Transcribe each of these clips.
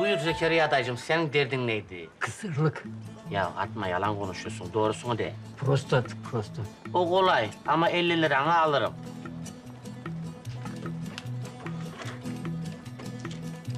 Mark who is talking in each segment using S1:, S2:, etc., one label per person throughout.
S1: Buyur Zekeriya dayıcım senin derdin neydi?
S2: Kısırlık.
S1: Ya atma yalan konuşuyorsun doğrusunu de.
S2: Prostat, prostat.
S1: O kolay ama 50 liranı alırım.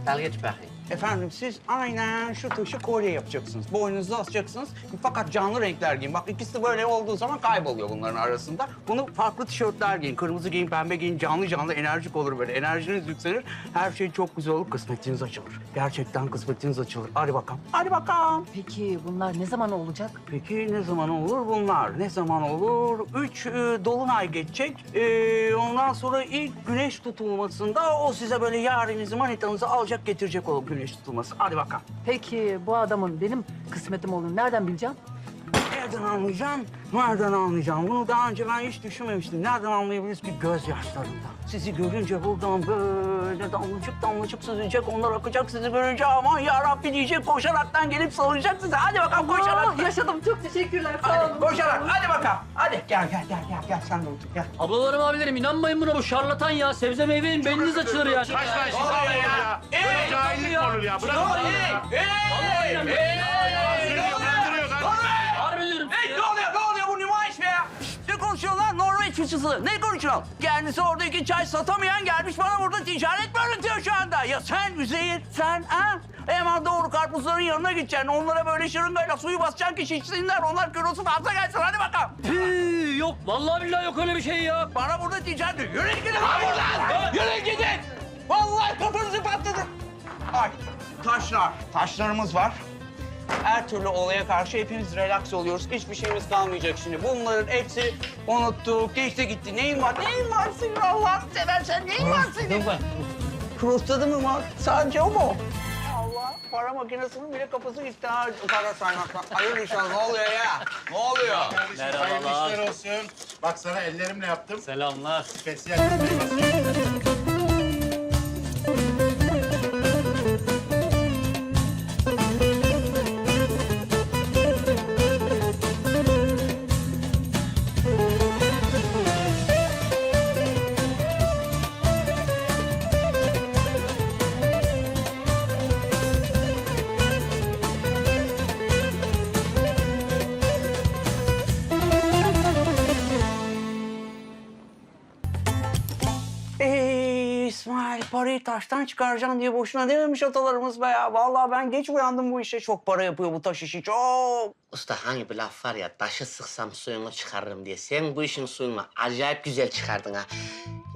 S1: Al geç bakayım.
S3: Efendim siz aynen şu taşı kolye yapacaksınız. Boynunuzda asacaksınız. Fakat canlı renkler giyin. Bak ikisi böyle olduğu zaman kayboluyor bunların arasında. Bunu farklı tişörtler giyin. Kırmızı giyin, pembe giyin. Canlı canlı enerjik olur böyle. Enerjiniz yükselir. Her şey çok güzel olur. Kısmetiniz açılır. Gerçekten kısmetiniz açılır. Hadi bakalım. Hadi bakalım.
S4: Peki bunlar ne zaman olacak?
S3: Peki ne zaman olur bunlar? Ne zaman olur? Üç e, dolunay geçecek. E, ondan sonra ilk güneş tutulmasında o size böyle yarinizi, manitanızı alacak getirecek o güneş tutulması. Hadi bakalım.
S4: Peki bu adamın benim kısmetim olduğunu nereden bileceğim?
S3: Nereden anlayacağım? Nereden anlayacağım? Bunu daha önce ben hiç düşünmemiştim. Nereden anlayabiliriz ki gözyaşlarından? Sizi görünce buradan böyle damlacık damlacık süzecek. Onlar akacak sizi görünce aman ya Rabbi diyecek. Koşaraktan gelip sarılacak size. Hadi bakalım koşarak.
S4: Ah, yaşadım çok teşekkürler sağ
S3: Hadi
S4: olun.
S3: koşarak. Hadi bakalım. Hadi gel gel gel gel. Gel sen de otur gel.
S5: Ablalarım abilerim inanmayın buna bu şarlatan ya. Sebze meyvenin beyniniz açılır ya.
S6: Kaç tane şişe alın ya. Böyle cahillik mi olur ya? Bırakın bunu ya. Kandırıyor, kandırıyor, kandırıyor.
S5: Harbi diyorum size
S3: Hey,
S5: ya.
S3: ne oluyor? Ne oluyor? Bu nümayiş be ya? Ne konuşuyorlar? Norveç fıçısı. Ne konuşuyorsun? Kendisi orada iki çay satamayan gelmiş bana burada ticaret mi öğretiyor şu anda? Ya sen Üzeyir, sen ha? Hemen doğru karpuzların yanına gideceksin. Onlara böyle şırıngayla suyu basacaksın ki şişsinler. Onlar kilosu fazla gelsin. Hadi bakalım.
S5: Püh, yok vallahi billahi yok öyle bir şey ya.
S3: Bana burada ticaret... Yürü gidin lan buradan! Yürü gidin! Ay, taşlar. Taşlarımız var. Her türlü olaya karşı hepimiz relax oluyoruz. Hiçbir şeyimiz kalmayacak şimdi. Bunların hepsi unuttuk, geçti gitti. Neyin var? Neyin var senin Allah'ını seversen? Neyin var senin? Prostatı mı var? Sadece o mu? Allah, para makinesinin bile kafası gitti ha para saymaktan. Hayır inşallah, ne oluyor ya? Ne oluyor?
S6: Hayırlı işler olsun. Bak sana ellerimle yaptım.
S5: Selamlar.
S6: Spesiyel
S3: İsmail parayı taştan çıkaracaksın diye boşuna dememiş atalarımız be ya. Vallahi ben geç uyandım bu işe. Çok para yapıyor bu taş işi çok.
S1: Usta hani bir laf var ya taşı sıksam suyunu çıkarırım diye. Sen bu işin suyunu acayip güzel çıkardın ha.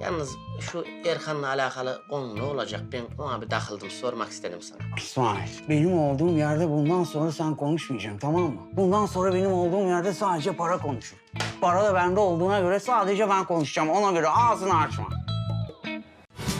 S1: Yalnız şu Erkan'la alakalı konu ne olacak? Ben ona bir takıldım sormak istedim sana.
S3: İsmail benim olduğum yerde bundan sonra sen konuşmayacaksın tamam mı? Bundan sonra benim olduğum yerde sadece para konuşur. Para da bende olduğuna göre sadece ben konuşacağım. Ona göre ağzını açma.